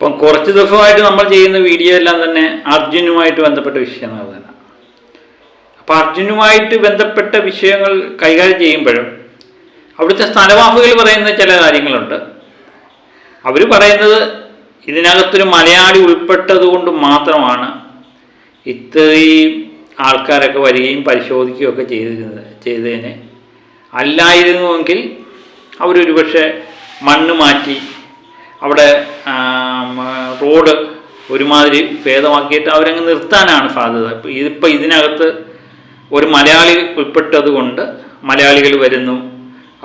ഇപ്പം കുറച്ച് ദിവസമായിട്ട് നമ്മൾ ചെയ്യുന്ന വീഡിയോ എല്ലാം തന്നെ അർജുനുമായിട്ട് ബന്ധപ്പെട്ട വിഷയങ്ങൾ തന്നെ. അപ്പം അർജുനുമായിട്ട് ബന്ധപ്പെട്ട വിഷയങ്ങൾ കൈകാര്യം ചെയ്യുമ്പോഴും അവിടുത്തെ സ്ഥലവാസികൾ പറയുന്ന ചില കാര്യങ്ങളുണ്ട്. അവർ പറയുന്നത് ഇതിനകത്തൊരു മലയാളി ഉൾപ്പെട്ടത് കൊണ്ട് മാത്രമാണ് ഇത്രയും ആൾക്കാരൊക്കെ വരികയും പരിശോധിക്കുകയൊക്കെ ചെയ്തിരുന്നത് ചെയ്തതിന്. അല്ലായിരുന്നുവെങ്കിൽ അവരൊരുപക്ഷെ മണ്ണ് മാറ്റി അവിടെ റോഡ് ഒരുമാതിരി ഭേദമാക്കിയിട്ട് അവരങ്ങ് നിർത്താനാണ് സാധ്യത. ഇതിപ്പോൾ ഇതിനകത്ത് ഒരു മലയാളി ഉൾപ്പെട്ടതുകൊണ്ട് മലയാളികൾ വരുന്നു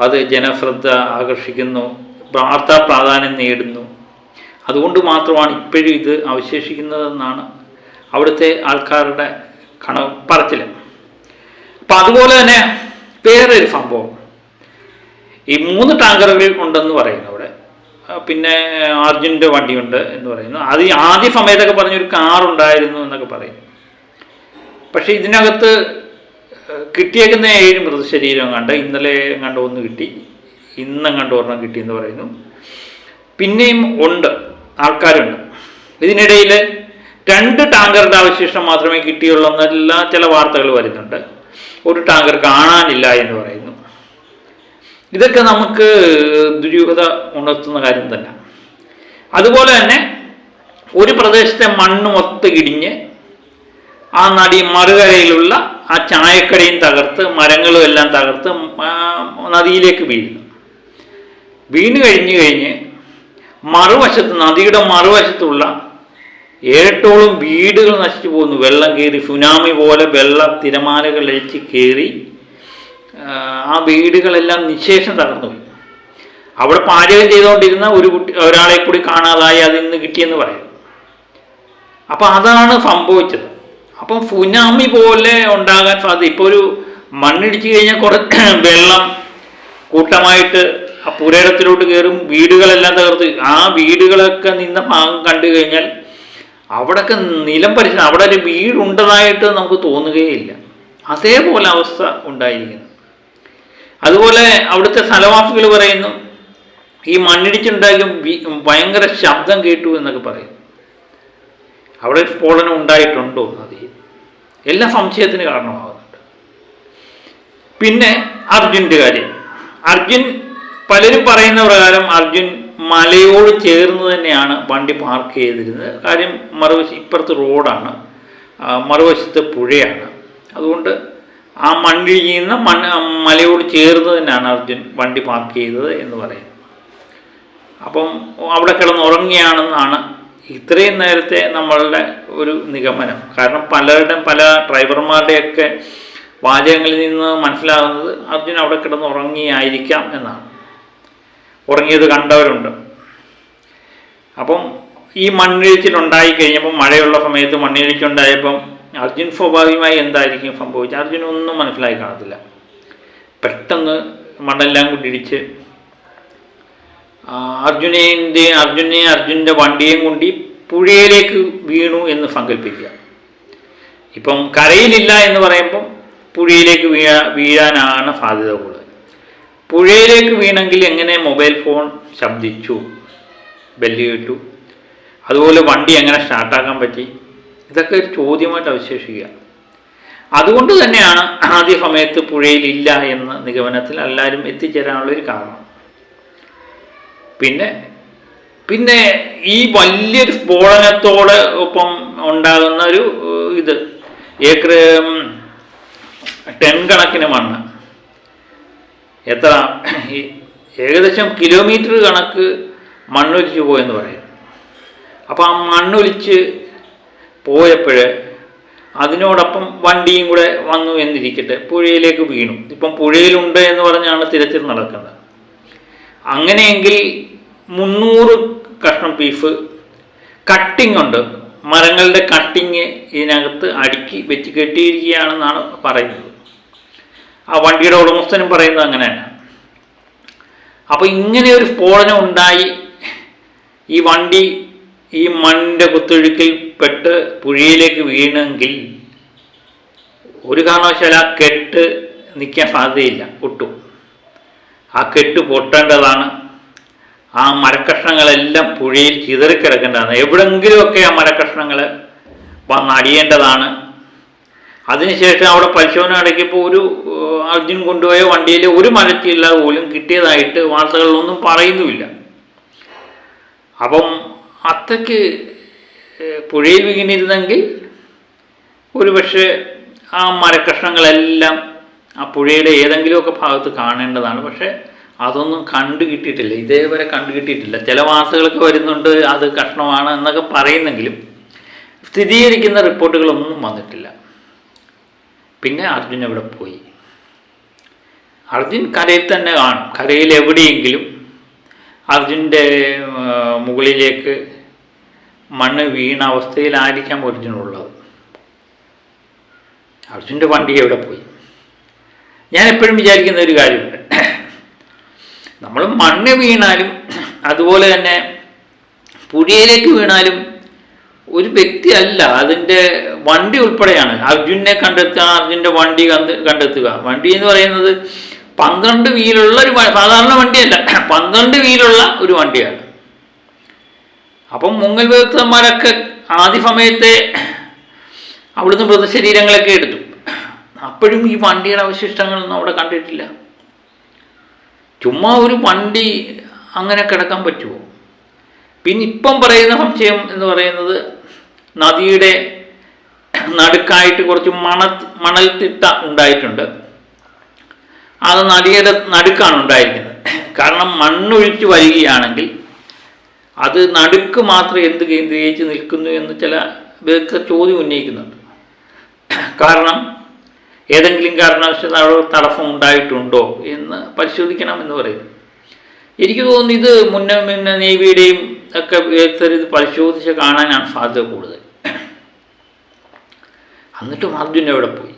അത് ജനശ്രദ്ധ ആകർഷിക്കുന്നു വാർത്താ പ്രാധാന്യം നേടുന്നു. അതുകൊണ്ട് മാത്രമാണ് ഇപ്പോഴും ഇത് അവശേഷിക്കുന്നതെന്നാണ് അവിടുത്തെ ആൾക്കാരുടെ കണ പറച്ചിൽ അപ്പം അതുപോലെ തന്നെ വേറൊരു സംഭവം. ഈ മൂന്ന് ടാങ്കറുകൾ ഉണ്ടെന്ന് പറയുന്നു അവിടെ. പിന്നെ അർജുന്റെ വണ്ടിയുണ്ട് എന്ന് പറയുന്നു. അത് ആദ്യ സമയത്തൊക്കെ പറഞ്ഞൊരു കാർ ഉണ്ടായിരുന്നു എന്നൊക്കെ പറയും. പക്ഷെ ഇതിനകത്ത് കിട്ടിയേക്കുന്ന ഏഴ് മൃതശരീരം കണ്ട് ഇന്നലെ കണ്ട് ഒന്ന് കിട്ടി. ഇന്നും കണ്ട് ഒരെണ്ണം കിട്ടി എന്ന് പറയുന്നു. പിന്നെയും ഉണ്ട്. ആൾക്കാരുണ്ട്. ഇതിനിടയിൽ രണ്ട് ടാങ്കറിന്റെ അവശിഷ്ടം മാത്രമേ കിട്ടിയുള്ളൂ എന്നെല്ലാം ചില വാർത്തകൾ വരുന്നുണ്ട്. ഒരു ടാങ്കർ കാണാനില്ല എന്ന് പറയുന്നു. ഇതൊക്കെ നമുക്ക് ദുരൂഹത ഉണർത്തുന്ന കാര്യം തന്നെ. അതുപോലെ തന്നെ ഒരു പ്രദേശത്തെ മണ്ണ് മൊത്തം ഇടിഞ്ഞ് ആ നടി മറുകരയിലുള്ള ആ ചായക്കടയും തകർത്ത് മരങ്ങളും എല്ലാം തകർത്ത് നദിയിലേക്ക് വീഴുന്നു. വീണ് കഴിഞ്ഞു കഴിഞ്ഞ് മറുവശത്ത് നദിയുടെ മറുവശത്തുള്ള ഏറ്റവും വീടുകൾ നശിച്ചു പോകുന്നു. വെള്ളം കയറി സുനാമി പോലെ വെള്ള തിരമാലകൾ അഴിച്ച് കയറി ആ, വീടുകളെല്ലാം നിശേഷം തകർന്നു പോയി. അവിടെ പാചകം ചെയ്തുകൊണ്ടിരുന്ന ഒരു കുട്ടി ഒരാളെ കൂടി കാണാതായി അതിൽ നിന്ന് കിട്ടിയെന്ന് പറയും. അപ്പം അതാണ് സംഭവിച്ചത്. അപ്പം ഫുനാമി പോലെ ഉണ്ടാകാൻ സാധ്യത ഇപ്പോൾ ഒരു മണ്ണിടിച്ച് കഴിഞ്ഞാൽ കുറച്ച് വെള്ളം കൂട്ടമായിട്ട് ആ പുരയിടത്തിലോട്ട് കയറും വീടുകളെല്ലാം തകർത്ത്. ആ വീടുകളൊക്കെ നിന്ന ഭാഗം കണ്ടു കഴിഞ്ഞാൽ അവിടെയൊക്കെ നിലം പരിശോധന അവിടെ ഒരു വീടുണ്ടതായിട്ട് നമുക്ക് തോന്നുകയില്ല. അതേപോലെ അവസ്ഥ ഉണ്ടായിരിക്കുന്നു. അതുപോലെ അവിടുത്തെ സ്ഥലവാസികൾ പറയുന്നു ഈ മണ്ണിടിച്ചുണ്ടാക്കിയ ഭയങ്കര ശബ്ദം കേട്ടു എന്നൊക്കെ പറയും. അവിടെ സ്ഫോടനം ഉണ്ടായിട്ടുണ്ടോ നദിയിൽ എല്ലാ സംശയത്തിന് കാരണമാകുന്നുണ്ട്. പിന്നെ അർജുന്റെ കാര്യം. അർജുൻ പലരും പറയുന്ന പ്രകാരം അർജുൻ മലയോട് ചേർന്ന് തന്നെയാണ് വണ്ടി പാർക്ക് ചെയ്തിരുന്നത്. കാര്യം മറുവശം ഇപ്പുറത്ത് റോഡാണ് മറുവശത്ത് പുഴയാണ്. അതുകൊണ്ട് ആ മണ്ണിൽ നിന്ന് മണ്ണ് മലയോട് ചേർന്ന് തന്നെയാണ് അർജുൻ വണ്ടി പാർക്ക് ചെയ്തത് എന്ന് പറയുന്നത്. അപ്പം അവിടെ കിടന്ന് ഉറങ്ങിയാണെന്നാണ് ഇത്രയും നേരത്തെ നമ്മളുടെ ഒരു നിഗമനം. കാരണം പലരുടെയും പല ഡ്രൈവർമാരുടെയൊക്കെ വാചകങ്ങളിൽ നിന്ന് മനസ്സിലാകുന്നത് അർജുൻ അവിടെ കിടന്ന് ഉറങ്ങിയായിരിക്കാം എന്നാണ്. ഉറങ്ങിയത് കണ്ടവരുണ്ട്. അപ്പം ഈ മണ്ണിടിച്ചിലുണ്ടായി കഴിഞ്ഞപ്പം മഴയുള്ള സമയത്ത് മണ്ണിടിച്ചുണ്ടായപ്പം അർജുൻ സ്വാഭാവികമായി എന്തായിരിക്കും സംഭവിച്ചത്? അർജുനൊന്നും മനസ്സിലായി കാണത്തില്ല. പെട്ടെന്ന് മണ്ണെല്ലാം കൂടി ഇടിച്ച് അർജുനേന്റെ അർജുനെ അർജുന്റെ വണ്ടിയും കൊണ്ട് പുഴയിലേക്ക് വീണു എന്ന് സങ്കല്പിക്കുക ഇപ്പം കരയിലില്ല എന്ന് പറയുമ്പം പുഴയിലേക്ക് വീഴാ വീഴാനാണ് സാധ്യത കൂടുതൽ. പുഴയിലേക്ക് വീണെങ്കിൽ എങ്ങനെ മൊബൈൽ ഫോൺ ശബ്ദിച്ചു ബെല്ല് കേട്ടു? അതുപോലെ വണ്ടി എങ്ങനെ സ്റ്റാർട്ടാക്കാൻ പറ്റി? ഇതൊക്കെ ഒരു ചോദ്യമായിട്ട് അവശേഷിക്കുക. അതുകൊണ്ട് തന്നെയാണ് ആദ്യ സമയത്ത് പുഴയിലില്ല എന്ന നിഗമനത്തിൽ എല്ലാവരും എത്തിച്ചേരാനുള്ളൊരു കാരണം. പിന്നെ പിന്നെ ഈ വലിയൊരു സ്ഫോടനത്തോട് ഒപ്പം ഉണ്ടാകുന്ന ഒരു ഇത് ഏക്കർ ടെൻ കണക്കിന് മണ്ണ്. എത്ര ഏകദേശം കിലോമീറ്റർ കണക്ക് മണ്ണൊലിച്ച് പോയെന്ന് പറയും. അപ്പോൾ ആ മണ്ണൊലിച്ച് പോയപ്പോൾ അതിനോടൊപ്പം വണ്ടിയും കൂടെ വന്നു എന്നിരിക്കട്ടെ പുഴയിലേക്ക് വീണു. ഇപ്പം പുഴയിലുണ്ട് എന്ന് പറഞ്ഞാണ് തിരച്ചിൽ നടക്കുന്നത്. അങ്ങനെയെങ്കിൽ മുന്നൂറ് കഷ്ണം ബീഫ് കട്ടിംഗ് ഉണ്ട്. മരങ്ങളുടെ കട്ടിങ് ഇതിനകത്ത് അടുക്കി വെച്ച് കെട്ടിയിരിക്കുകയാണെന്നാണ് പറയുന്നത്. ആ വണ്ടിയുടെ ഉടമസ്ഥനും പറയുന്നത് അങ്ങനെയാണ്. അപ്പോൾ ഇങ്ങനെ ഒരു സ്ഫോടനം ഉണ്ടായി. ഈ വണ്ടി ഈ മണ്ണിന്റെ കുത്തൊഴുക്കിൽ പെട്ട് പുഴയിലേക്ക് വീണെങ്കിൽ ഒരു കാരണവശാല ആ കെട്ട് നിൽക്കാൻ സാധ്യതയില്ല ഒട്ടും. ആ കെട്ട് പൊട്ടേണ്ടതാണ്. ആ മരക്കഷ്ണങ്ങളെല്ലാം പുഴയിൽ ചിതറിക്കിടക്കേണ്ടതാണ്. എവിടെങ്കിലുമൊക്കെ ആ മരക്കഷ്ണങ്ങൾ വന്ന് അടിയേണ്ടതാണ്. അതിനുശേഷം അവിടെ പരിശോധന നടക്കിയപ്പോൾ ഒരു അർജുൻ കൊണ്ടുപോയ വണ്ടിയിൽ ഒരു മരച്ചില്ല പോലും കിട്ടിയതായിട്ട് വാർത്തകളിലൊന്നും പറയുന്നുമില്ല. അപ്പം അത്രയ്ക്ക് ഏഹ്, പുഴയിൽ വീണിരുന്നെങ്കിൽ ഒരുപക്ഷെ ആ മരക്കഷ്ണങ്ങളെല്ലാം ആ പുഴയുടെ ഏതെങ്കിലുമൊക്കെ ഭാഗത്ത് കാണേണ്ടതാണ്. പക്ഷേ അതൊന്നും കണ്ടു കിട്ടിയിട്ടില്ല. ഇതേവരെ കണ്ടു കിട്ടിയിട്ടില്ല. ചില വാർത്തകളൊക്കെ വരുന്നുണ്ട് അത് കഷ്ണമാണ് എന്നൊക്കെ പറയുന്നെങ്കിലും സ്ഥിരീകരിക്കുന്ന റിപ്പോർട്ടുകളൊന്നും വന്നിട്ടില്ല. പിന്നെ അർജുൻ അവിടെ പോയി? അർജുൻ കരയിൽ തന്നെ കാണും. കരയിൽ എവിടെയെങ്കിലും അർജുന്റെ മുകളിലേക്ക് മണ്ണ് വീണ അവസ്ഥയിലായിരിക്കാം അർജുനുള്ളത്. അർജുന്റെ വണ്ടി എവിടെ പോയി? ഞാൻ എപ്പോഴും വിചാരിക്കുന്ന ഒരു കാര്യമുണ്ട്. നമ്മൾ മണ്ണ് വീണാലും അതുപോലെ തന്നെ പുഴയിലേക്ക് വീണാലും ഒരു വ്യക്തി അല്ല അതിന്റെ വണ്ടി ഉൾപ്പെടെയാണ്. അർജുനെ കണ്ടെത്തുക അർജുന്റെ വണ്ടി കണ്ട് കണ്ടെത്തുക. വണ്ടി എന്ന് പറയുന്നത് പന്ത്രണ്ട് വീലുള്ള ഒരു സാധാരണ വണ്ടിയല്ല പന്ത്രണ്ട് വീലുള്ള ഒരു വണ്ടിയാണ്. അപ്പം മുങ്ങൽ വിദഗ്ധന്മാരൊക്കെ ആദ്യ സമയത്തെ അവിടുന്ന് മൃതശരീരങ്ങളൊക്കെ എടുത്തു. അപ്പോഴും ഈ വണ്ടിയുടെ അവശിഷ്ടങ്ങളൊന്നും അവിടെ കണ്ടിട്ടില്ല. ചുമ്മാ ഒരു വണ്ടി അങ്ങനെ കിടക്കാൻ പറ്റുമോ? പിന്നെ ഇപ്പം പറയുന്ന സംശയം എന്ന് പറയുന്നത് നദിയുടെ നടുക്കായിട്ട് കുറച്ച് മണ മണൽത്തിട്ട ഉണ്ടായിട്ടുണ്ട്. അത് നദിയുടെ നടുക്കാണ് ഉണ്ടായിരിക്കുന്നത്. കാരണം മണ്ണൊഴിച്ച് വരികയാണെങ്കിൽ അത് നടുക്ക് മാത്രം എന്ത് കേന്ദ്രീകരിച്ച് നിൽക്കുന്നു എന്ന് ചില വിദഗ്ധ ചോദ്യം ഉന്നയിക്കുന്നുണ്ട്. കാരണം ഏതെങ്കിലും കാരണവശാൽ അവിടെ തടസ്സം ഉണ്ടായിട്ടുണ്ടോ എന്ന് പരിശോധിക്കണം എന്ന് പറയും. എനിക്ക് തോന്നുന്നു ഇത് മുന്നേ മുന്നേ നേവിയുടെയും ഒക്കെ വിദഗ്ധർ ഇത് പരിശോധിച്ച് കാണാനാണ് സാധ്യത കൂടുതൽ. എന്നിട്ടും അർജുൻ എവിടെ പോയി?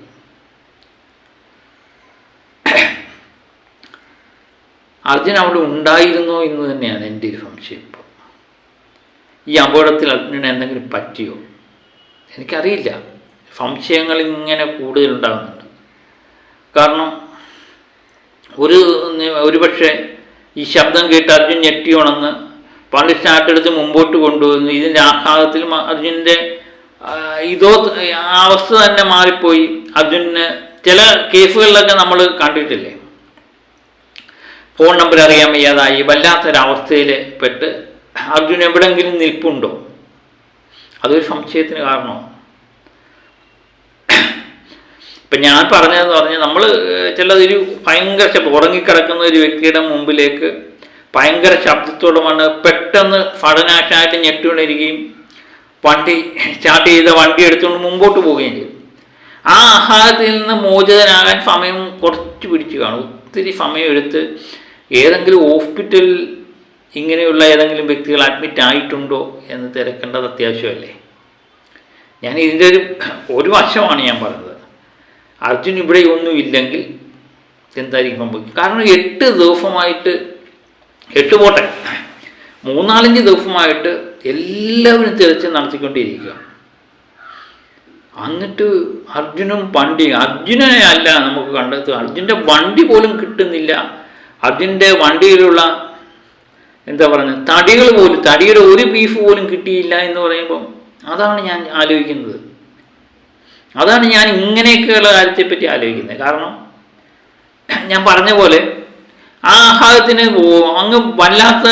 അർജുൻ അവിടെ ഉണ്ടായിരുന്നോ എന്ന് തന്നെയാണ് എന്റെ ഒരു സംശയം. ഈ അപകടത്തിൽ അർജുനന് എന്തെങ്കിലും പറ്റിയോ? എനിക്കറിയില്ല. സംശയങ്ങൾ ഇങ്ങനെ കൂടുതലുണ്ടാകുന്നുണ്ട്. കാരണം ഒരു ഒരുപക്ഷെ ഈ ശബ്ദം കേട്ട് അർജുൻ ഞെട്ടിയോണെന്ന് പണ്ട് സ്റ്റാർട്ട് എടുത്ത് മുമ്പോട്ട് കൊണ്ടുവന്നു ഇതിന്റെ ആഘാതത്തിൽ അർജുനന്റെ ഇതോ ആ അവസ്ഥ തന്നെ മാറിപ്പോയി. അർജുന് ചില കേസുകളിലൊക്കെ നമ്മൾ കണ്ടിട്ടില്ലേ? ഫോൺ നമ്പർ അറിയാൻ വയ്യാതായി വല്ലാത്തൊരവസ്ഥയിൽ പെട്ട് അർജുൻ എവിടെങ്കിലും നിൽപ്പുണ്ടോ? അതൊരു സംശയത്തിന് കാരണമാണ്. ഇപ്പം ഞാൻ പറഞ്ഞതെന്ന് പറഞ്ഞാൽ നമ്മൾ ചിലതൊരു ഭയങ്കര ശബ്ദം ഉറങ്ങിക്കിടക്കുന്ന ഒരു വ്യക്തിയുടെ മുമ്പിലേക്ക് ഭയങ്കര ശബ്ദത്തോടുമാണ് പെട്ടെന്ന് ഫടനാശായിട്ട് ഞെട്ടിക്കൊണ്ടിരിക്കുകയും വണ്ടി സ്റ്റാർട്ട് ചെയ്ത വണ്ടി എടുത്തുകൊണ്ട് മുമ്പോട്ട് പോവുകയും ചെയ്തു. ആ ആഹാരത്തിൽ നിന്ന് മോചിതനാകാൻ സമയം കുറച്ച് പിടിച്ചു കാണും. ഒത്തിരി സമയം എടുത്ത് ഏതെങ്കിലും ഹോസ്പിറ്റലിൽ ഇങ്ങനെയുള്ള ഏതെങ്കിലും വ്യക്തികൾ അഡ്മിറ്റ് ആയിട്ടുണ്ടോ എന്ന് തിരക്കേണ്ടത് അത്യാവശ്യമല്ലേ? ഞാൻ ഇതിന്റെ ഒരു ഒരു വശമാണ് ഞാൻ പറഞ്ഞത്. അർജുൻ ഇവിടെ ഒന്നും ഇല്ലെങ്കിൽ എന്തായിരിക്കും സംഭവിക്കും? കാരണം എട്ട് ദിവസമായിട്ട് എട്ട് പോട്ടെ മൂന്നാലഞ്ച് ദിവസമായിട്ട് എല്ലാവരും തിരച്ച് നടത്തിക്കൊണ്ടിരിക്കുക. എന്നിട്ട് അർജുനും വണ്ടി അർജുനെ അല്ല നമുക്ക് കണ്ടെത്തുക. അർജുന്റെ വണ്ടി പോലും കിട്ടുന്നില്ല. അർജുന്റെ വണ്ടിയിലുള്ള എന്താ പറയുന്നത് തടികൾ പോലും തടിയുടെ ഒരു ബീഫ് പോലും കിട്ടിയില്ല എന്ന് പറയുമ്പം അതാണ് ഞാൻ ആലോചിക്കുന്നത്. അതാണ് ഞാൻ ഇങ്ങനെയൊക്കെയുള്ള കാര്യത്തെപ്പറ്റി ആലോചിക്കുന്നത്. കാരണം ഞാൻ പറഞ്ഞ പോലെ ആ ആഹാരത്തിന് അങ്ങ് വല്ലാത്ത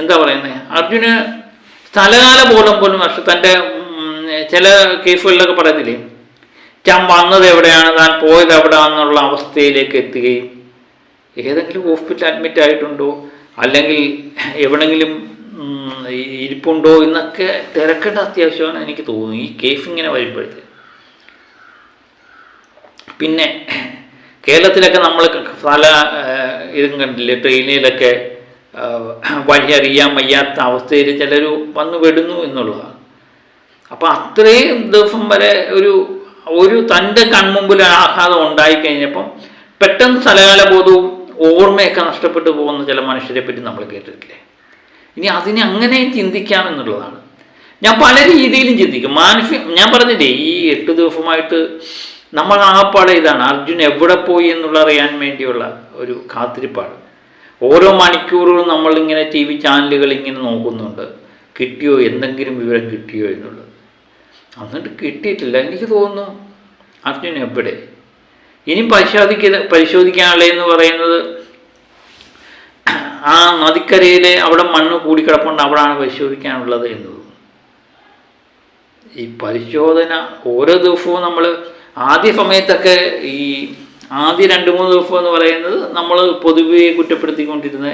എന്താ പറയുന്നത് അർജുന് സ്ഥലകാല ബോധം പോലും പക്ഷെ തന്റെ ചില കേസുകളിലൊക്കെ പറയുന്നില്ലേ? ഞാൻ വന്നത് എവിടെയാണ്? താൻ പോയത് എവിടെയാണെന്നുള്ള അവസ്ഥയിലേക്ക് എത്തുകയും ഏതെങ്കിലും ഹോസ്പിറ്റൽ അഡ്മിറ്റ് ആയിട്ടുണ്ടോ? അല്ലെങ്കിൽ എവിടെങ്കിലും ഇരിപ്പുണ്ടോ എന്നൊക്കെ തിരക്കേണ്ട അത്യാവശ്യമാണ് എനിക്ക് തോന്നുന്നു. ഈ കേസ് ഇങ്ങനെ വരുമ്പോഴത്തെ. പിന്നെ കേരളത്തിലൊക്കെ നമ്മൾ പല ഇതും കണ്ടില്ലേ? ട്രെയിനിലൊക്കെ വഴി അറിയാൻ വയ്യാത്ത അവസ്ഥയിൽ ചിലർ വന്നു വിടുന്നു എന്നുള്ളതാണ്. അപ്പോൾ അത്രയും ദിവസം വരെ ഒരു ഒരു തന്റെ കൺമുമ്പിൽ ആഘാതം ഉണ്ടായിക്കഴിഞ്ഞപ്പം പെട്ടെന്ന് സ്ഥലകാല ബോധവും ഓർമ്മയൊക്കെ നഷ്ടപ്പെട്ടു പോകുന്ന ചില മനുഷ്യരെ പറ്റി നമ്മൾ കേട്ടിട്ടില്ലേ? ഇനി അതിനെ അങ്ങനെ ചിന്തിക്കാം എന്നുള്ളതാണ് ഞാൻ പല രീതിയിലും ചിന്തിക്കും. മാനസിക ഞാൻ പറഞ്ഞില്ലേ ഈ എട്ട് ദിവസമായിട്ട് നമ്മൾ ആപ്പാടെ ഇതാണ്. അർജുൻ എവിടെ പോയി എന്നുള്ള അറിയാൻ വേണ്ടിയുള്ള ഒരു കാത്തിരിപ്പാട് ഓരോ മണിക്കൂറുകളും നമ്മളിങ്ങനെ ടി വി ചാനലുകൾ ഇങ്ങനെ നോക്കുന്നുണ്ട്. കിട്ടിയോ എന്തെങ്കിലും വിവരം കിട്ടിയോ എന്നുള്ളത്. എന്നിട്ട് കിട്ടിയിട്ടില്ല. എനിക്ക് തോന്നുന്നു അർജുൻ എവിടെ? ഇനി പരിശോധിക്ക പരിശോധിക്കാനുള്ളതെന്ന് പറയുന്നത് ആ നദിക്കരയിൽ അവിടെ മണ്ണ് കൂടിക്കിടപ്പുണ്ട് അവിടെയാണ് പരിശോധിക്കാനുള്ളത് എന്ന് തോന്നുന്നു ഈ പരിശോധന ഓരോ ദിവസവും നമ്മൾ ആദ്യ സമയത്തൊക്കെ ഈ ആദ്യ രണ്ട് മൂന്ന് ദിവസം എന്ന് പറയുന്നത് നമ്മൾ പൊതുവെ കുറ്റപ്പെടുത്തിക്കൊണ്ടിരുന്ന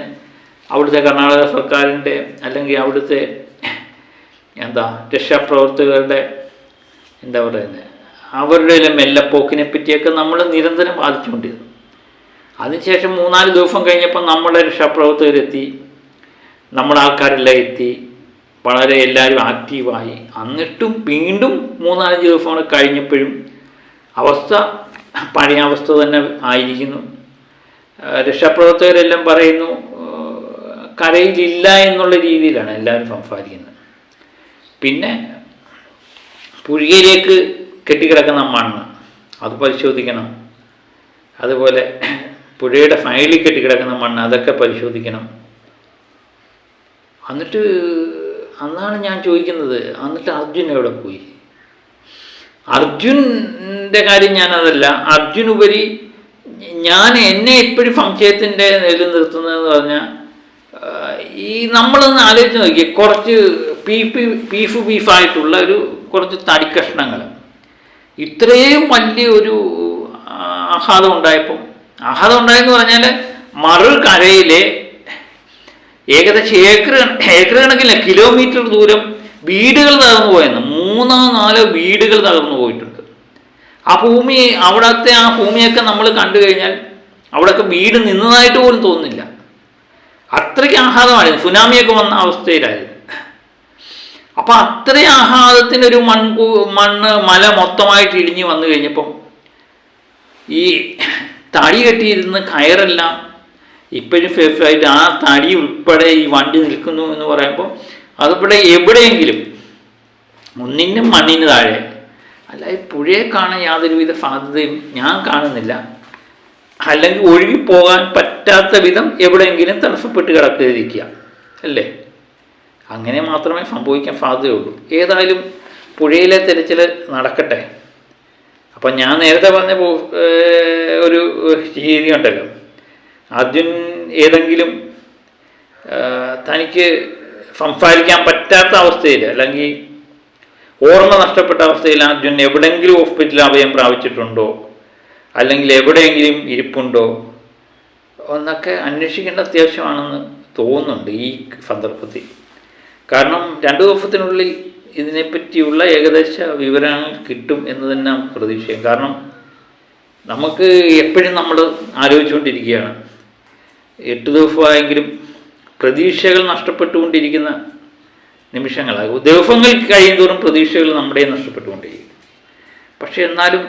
അവിടുത്തെ കർണാടക സർക്കാരിന്റെ അല്ലെങ്കിൽ അവിടുത്തെ എന്താ രക്ഷാപ്രവർത്തകരുടെ എന്താ പറയുന്നത് അവരുടെ മെല്ലപ്പോക്കിനെ പറ്റിയൊക്കെ നമ്മൾ നിരന്തരം ബാധിച്ചുകൊണ്ടിരുന്നു അതിനുശേഷം മൂന്നാൽ ദിവസം കഴിഞ്ഞപ്പോൾ നമ്മുടെ രക്ഷാപ്രവർത്തകരെത്തി നമ്മുടെ ആൾക്കാരെല്ലാം എത്തി വളരെ എല്ലാവരും ആക്റ്റീവായി. എന്നിട്ടും വീണ്ടും മൂന്നാലഞ്ച് ദിവസം കഴിഞ്ഞപ്പോഴും അവസ്ഥ പഴയ അവസ്ഥ തന്നെ ആയിരിക്കുന്നു. രക്ഷാപ്രവർത്തകരെല്ലാം പറയുന്നു കരയിലില്ല എന്നുള്ള രീതിയിലാണ് എല്ലാവരും സംസാരിക്കുന്നത്. പിന്നെ പുഴികയിലേക്ക് കെട്ടിക്കിടക്കുന്ന മണ്ണ്. അത് പരിശോധിക്കണം. അതുപോലെ പുഴയുടെ ഫയലിൽ കെട്ടിക്കിടക്കുന്ന മണ്ണ് അതൊക്കെ പരിശോധിക്കണം. എന്നിട്ട് അന്നാണ് ഞാൻ ചോദിക്കുന്നത് എന്നിട്ട് അർജുൻ എവിടെ പോയി? അർജുന്റെ കാര്യം ഞാനതല്ല. അർജുൻ ഉപരി ഞാൻ എന്നെ എപ്പോഴും സംശയത്തിന്റെ നിലയിൽ നിർത്തുന്നതെന്ന് പറഞ്ഞാൽ ഈ നമ്മളൊന്ന് ആലോചിച്ച് നോക്കിയേ കുറച്ച് പീഫ് ബീഫ് ബീഫായിട്ടുള്ള ഒരു കുറച്ച് തടിക്കഷ്ണങ്ങൾ ഇത്രയും വലിയ ഒരു ആഹ്ലാദം ഉണ്ടായപ്പോൾ ആഘാതം ഉണ്ടായെന്ന് പറഞ്ഞാൽ മറുകരയിലെ ഏകദേശം ഏക്കർ ഏക്കർ കണക്കില്ല കിലോമീറ്റർ ദൂരം വീടുകൾ തകർന്നു പോയെന്ന് മൂന്നോ നാലോ വീടുകൾ തകർന്നു പോയിട്ടുണ്ട്. ആ ഭൂമി അവിടത്തെ ആ ഭൂമിയൊക്കെ നമ്മൾ കണ്ടു കഴിഞ്ഞാൽ അവിടെയൊക്കെ വീട് നിന്നതായിട്ട് പോലും തോന്നുന്നില്ല. അത്രയ്ക്ക് ആഹ്ലാദമായിരുന്നു. സുനാമിയൊക്കെ വന്ന അവസ്ഥയിലായിരുന്നു. അപ്പം അത്രയും ഒരു മൺകൂ മണ്ണ് മല മൊത്തമായിട്ട് ഇടിഞ്ഞു വന്നു കഴിഞ്ഞപ്പം ഈ തടി കെട്ടിയിരുന്ന കയറെല്ലാം. ഇപ്പോഴും ഫേഫായിട്ട് ആ തടി ഉൾപ്പെടെ ഈ വണ്ടി നിൽക്കുന്നു എന്ന് പറയുമ്പോൾ അതിവിടെ എവിടെയെങ്കിലും ഒന്നിനും മണ്ണിന് താഴെ. അല്ല ഈ പുഴയെ കാണാൻ യാതൊരുവിധ സാധ്യതയും ഞാൻ കാണുന്നില്ല. അല്ലെങ്കിൽ ഒഴുകിപ്പോകാൻ പറ്റാത്ത വിധം എവിടെയെങ്കിലും തടസ്സപ്പെട്ട് കിടക്കാതിരിക്കുക. അല്ലേ? അങ്ങനെ മാത്രമേ സംഭവിക്കാൻ സാധ്യതയുള്ളൂ. ഏതായാലും പുഴയിലെ തിരച്ചിൽ നടക്കട്ടെ. അപ്പം ഞാൻ നേരത്തെ പറഞ്ഞ ഒരു രീതി ഉണ്ടല്ലോ. അർജുൻ ഏതെങ്കിലും തനിക്ക് സംസാരിക്കാൻ പറ്റാത്ത അവസ്ഥയിൽ അല്ലെങ്കിൽ ഓർമ്മ നഷ്ടപ്പെട്ട അവസ്ഥയിൽ അർജുൻ എവിടെയെങ്കിലും ഹോസ്പിറ്റലിൽ അഭയം പ്രാപിച്ചിട്ടുണ്ടോ? അല്ലെങ്കിൽ എവിടെയെങ്കിലും ഇരിപ്പുണ്ടോ? എന്നൊക്കെ അന്വേഷിക്കേണ്ട അത്യാവശ്യമാണെന്ന് തോന്നുന്നുണ്ട് ഈ സന്ദർഭത്തിൽ. കാരണം രണ്ടു ദിവസത്തിനുള്ളിൽ ഇതിനെപ്പറ്റിയുള്ള ഏകദേശ വിവരങ്ങൾ കിട്ടും എന്ന് തന്നെ നമുക്ക് പ്രതീക്ഷിക്കാം. കാരണം നമുക്ക് എപ്പോഴും നമ്മൾ ആലോചിച്ചുകൊണ്ടിരിക്കുകയാണ്. എട്ട് ദിവസമായെങ്കിലും പ്രതീക്ഷകൾ നഷ്ടപ്പെട്ടുകൊണ്ടിരിക്കുന്ന നിമിഷങ്ങളാകും ദിവസങ്ങൾ കഴിയും തോറും പ്രതീക്ഷകൾ നമ്മുടെ നഷ്ടപ്പെട്ടുകൊണ്ടിരിക്കും. പക്ഷെ എന്നാലും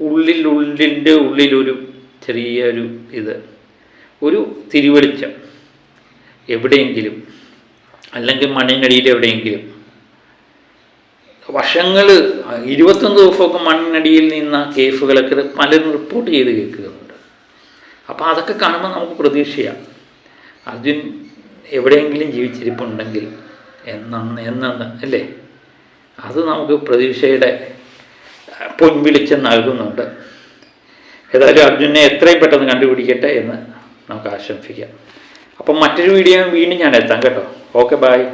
ഉള്ളിൽ ഉള്ളിന്റെ ഉള്ളിലൊരു ചെറിയൊരു ഇത് ഒരു തിരുവെളിച്ചം എവിടെയെങ്കിലും അല്ലെങ്കിൽ മണ്ണിനടിയിൽ എവിടെയെങ്കിലും. വർഷങ്ങൾ ഇരുപത്തൊന്ന് ദിവസമൊക്കെ മണ്ണിനടിയിൽ നിന്ന കേസുകളൊക്കെ പലരും റിപ്പോർട്ട് ചെയ്ത് കേൾക്കുന്നുണ്ട്. അപ്പോൾ അതൊക്കെ കാണുമ്പോൾ നമുക്ക് പ്രതീക്ഷയാണ് അർജുൻ എവിടെയെങ്കിലും ജീവിച്ചിരിപ്പുണ്ടെങ്കിൽ എന്നാണ് എന്നാണ് അല്ലേ? അത് നമുക്ക് പ്രതീക്ഷയുടെ പൊൻവിളിച്ച് നൽകുന്നുണ്ട്. ഏതായാലും അർജുനെ എത്രയും പെട്ടെന്ന് കണ്ടുപിടിക്കട്ടെ എന്ന് നമുക്ക് ആശംസിക്കാം. അപ്പം മറ്റൊരു വീഡിയോ വീണ്ടും ഞാൻ എത്താം കേട്ടോ. Okay bye